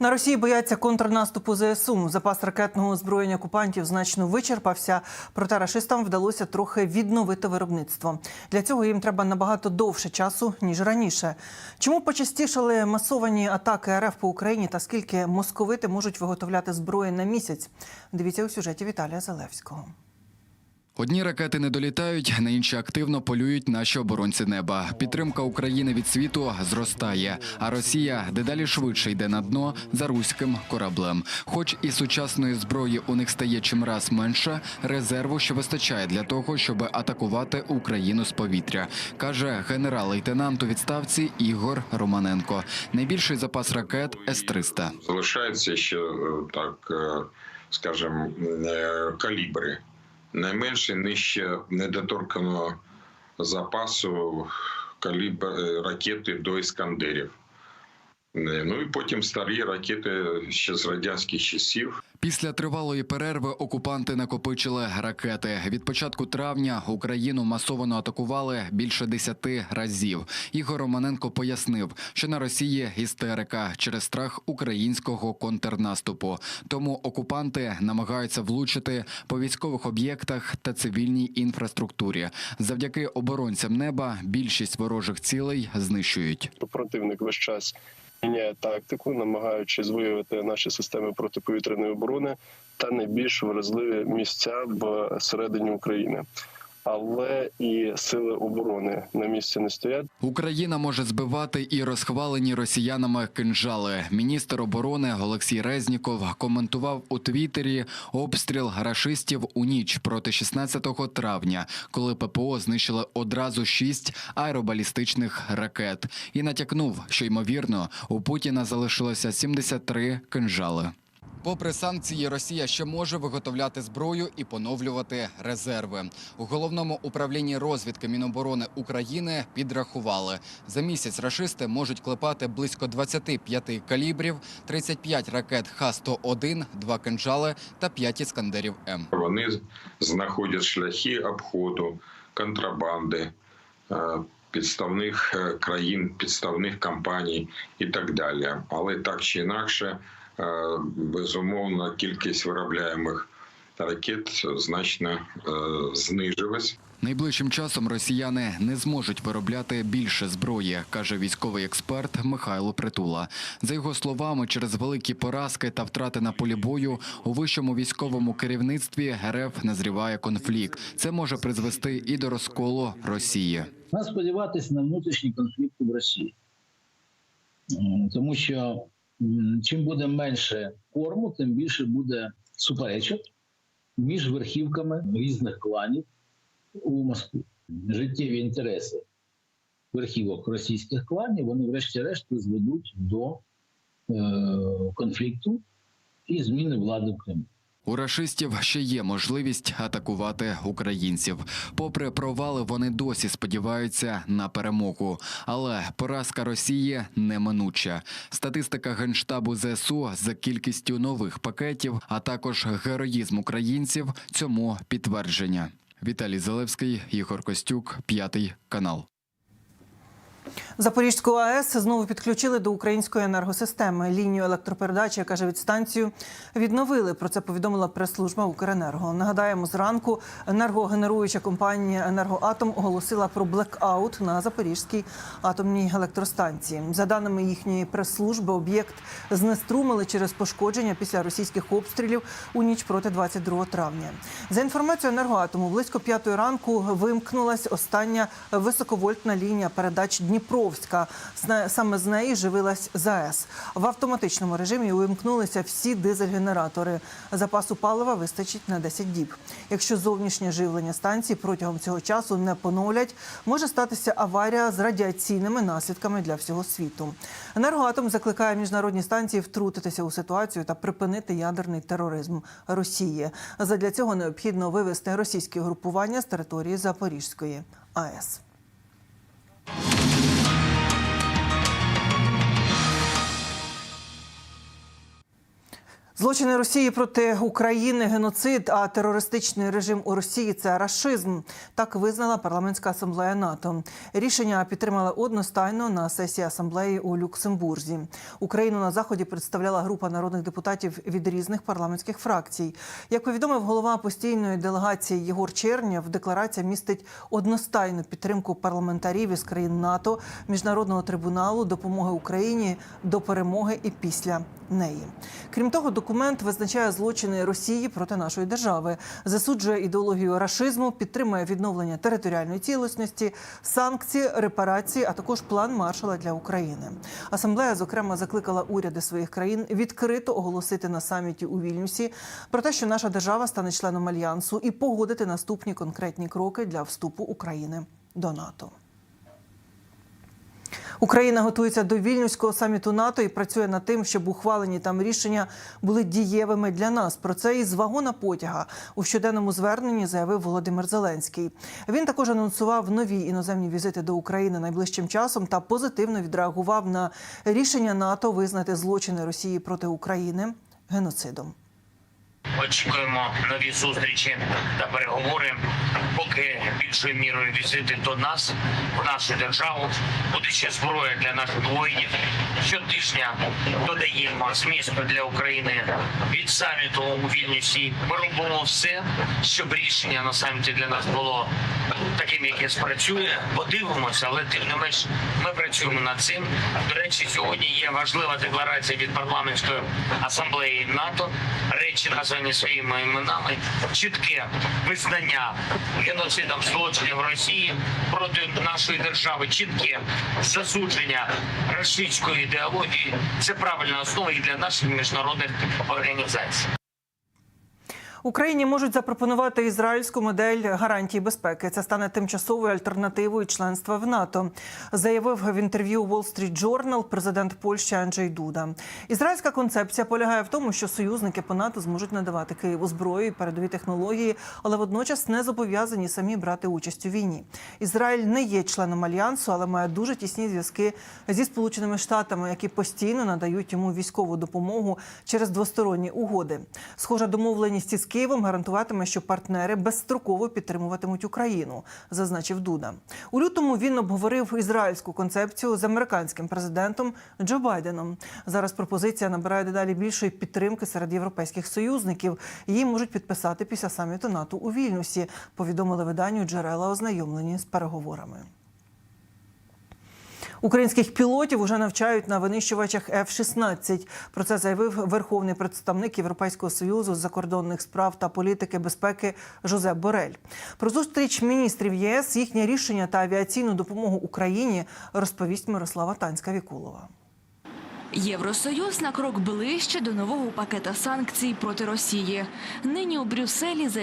На Росії бояться контрнаступу ЗСУ. Запас ракетного озброєння окупантів значно вичерпався, проте рашистам вдалося трохи відновити виробництво. Для цього їм треба набагато довше часу ніж раніше. Чому почастішали масовані атаки РФ по Україні та скільки московити можуть виготовляти зброї на місяць? Дивіться у сюжеті Віталія Залевського. Одні ракети не долітають, на інші активно полюють наші оборонці неба. Підтримка України від світу зростає, а Росія дедалі швидше йде на дно за руським кораблем. Хоч і сучасної зброї у них стає чимраз менше, резерву ще вистачає для того, щоб атакувати Україну з повітря, каже генерал-лейтенант у відставці Ігор Романенко. Найбільший запас ракет С-300. залишаються ще е, так, е, скажімо, е, калібри. Найменше нижче недоторканого запасу калібр е, ракети до іскандерів. Е, Ну і потім старі ракети ще з радянських часів. Після тривалої перерви окупанти накопичили ракети. Від початку травня Україну масово атакували більше десяти разів. Ігор Романенко пояснив, що на Росії істерика через страх українського контрнаступу. Тому окупанти намагаються влучити по військових об'єктах та цивільній інфраструктурі. Завдяки оборонцям неба більшість ворожих цілей знищують. противник весь час міняє тактику, намагаючись виявити наші системи протиповітряної оборони та найбільш вразливі місця в середині України. Але і сили оборони на місці не стоять. Україна може збивати і розхвалені росіянами кинжали. Міністр оборони Олексій Резніков коментував у Твіттері обстріл рашистів у ніч проти 16 травня, коли ППО знищили одразу шість аеробалістичних ракет, і натякнув, що ймовірно у Путіна залишилося 73 кинжали. Попри санкції, Росія ще може виготовляти зброю і поновлювати резерви. У головному управлінні розвідки Міноборони України підрахували за місяць. Рашисти можуть клепати близько 25 калібрів, 35 ракет Х-101, 2 кинжали та 5 іскандерів М. Вони знаходять шляхи обходу, контрабанди. е, Підставних е, країн, підставних компаній і так далі. Але так чи інакше, безумовно, кількість виробляємих ракет значно е, знижилась. Найближчим часом росіяни не зможуть виробляти більше зброї, каже військовий експерт Михайло Притула. За його словами, через великі поразки та втрати на полі бою у вищому військовому керівництві РФ назріває конфлікт. Це може призвести і до розколу Росії. Нас сподіватися на внутрішні конфлікти в Росії, тому що чим буде менше корму, тим більше буде суперечок між верхівками різних кланів у Москві. Життєві інтереси верхівок російських кланів вони, врешті-решт, призведуть до е, конфлікту і зміни влади в Кремлі. У рашистів ще є можливість атакувати українців. Попри провали, вони досі сподіваються на перемогу. Але поразка Росії неминуча. Статистика генштабу ЗСУ за кількістю нових пакетів, а також героїзм українців цьому підтвердження. Віталій Залевський, Ігор Костюк, п'ятий канал. Запорізьку АЕС знову підключили до української енергосистеми. Лінію електропередачі, каже від станцію, відновили. Про це повідомила прес-служба Укренерго. Нагадаємо, зранку енергогенеруюча компанія Енергоатом оголосила про блекаут на Запорізькій атомній електростанції. За даними їхньої прес-служби, об'єкт знеструмили через пошкодження після російських обстрілів у ніч проти 22 травня. За інформацією енергоатому, близько п'ятої ранку вимкнулась остання високовольтна лінія передач Дніпровська. Саме з неї живилась ЗАЕС. В автоматичному режимі вимкнулися всі дизель-генератори. Запасу палива вистачить на 10 діб. Якщо зовнішнє живлення станції протягом цього часу не поновлять, може статися аварія з радіаційними наслідками для всього світу. Енергоатом закликає міжнародні станції втрутитися у ситуацію та припинити ядерний тероризм Росії. Задля цього необхідно вивести російські групування з території Запорізької АЕС. Злочини Росії проти України, геноцид, а терористичний режим у Росії це рашизм. Так визнала парламентська асамблея НАТО. Рішення підтримали одностайно на сесії асамблеї у Люксембурзі. Україну на заході представляла група народних депутатів від різних парламентських фракцій. Як повідомив голова постійної делегації Єгор Чернєв, декларація містить одностайну підтримку парламентарів із країн НАТО, міжнародного трибуналу, допомоги Україні до перемоги і після неї. Крім того, документ визначає злочини Росії проти нашої держави, засуджує ідеологію рашизму, підтримує відновлення територіальної цілісності, санкції, репарації, а також план маршала для України. Асамблея зокрема закликала уряди своїх країн відкрито оголосити на саміті у Вільнюсі про те, що наша держава стане членом альянсу, і погодити наступні конкретні кроки для вступу України до НАТО. Україна готується до вільнюського саміту НАТО і працює над тим, щоб ухвалені там рішення були дієвими для нас. Про це із вагона потяга у щоденному зверненні заявив Володимир Зеленський. Він також анонсував нові іноземні візити до України найближчим часом та позитивно відреагував на рішення НАТО визнати злочини Росії проти України геноцидом. Очікуємо нові зустрічі та переговори, поки більшою мірою візити до нас в нашу державу буде ще зброя для наших воїнів. Щотижня додаємо змісту для України від саміту у Вільнюсі. Ми робимо все, щоб рішення на саміті для нас було таким, яке спрацює. Подивимося, але тим не менш ми працюємо над цим. До речі, сьогодні є важлива декларація від парламентської асамблеї НАТО. Речі названі своїми іменами. Чітке визнання геноцидом злочинів Росії проти нашої держави. Чітке засудження російської ідеології. Це правильна основа і для наших міжнародних організацій. Україні можуть запропонувати ізраїльську модель гарантій безпеки. Це стане тимчасовою альтернативою членства в НАТО, заявив в інтерв'ю Wall Street Journal президент Польщі Анджей Дуда. Ізраїльська концепція полягає в тому, що союзники по НАТО зможуть надавати Києву зброю і передові технології, але водночас не зобов'язані самі брати участь у війні. Ізраїль не є членом альянсу, але має дуже тісні зв'язки зі сполученими штатами, які постійно надають йому військову допомогу через двосторонні угоди. Схожа домовленість із Києвом гарантуватиме, що партнери безстроково підтримуватимуть Україну, зазначив Дуда. У лютому він обговорив ізраїльську концепцію з американським президентом Джо Байденом. Зараз пропозиція набирає дедалі більшої підтримки серед європейських союзників. Її можуть підписати після саміту НАТО у Вільнюсі. Повідомили виданню джерела, ознайомлені з переговорами. Українських пілотів уже навчають на винищувачах F-16. Про це заявив верховний представник Європейського союзу з закордонних справ та політики безпеки Жозеп Борель. Про зустріч міністрів ЄС, їхнє рішення та авіаційну допомогу Україні розповість Мирослава Танська Вікулова. Євросоюз на крок ближче до нового пакета санкцій проти Росії. Нині у Брюсселі за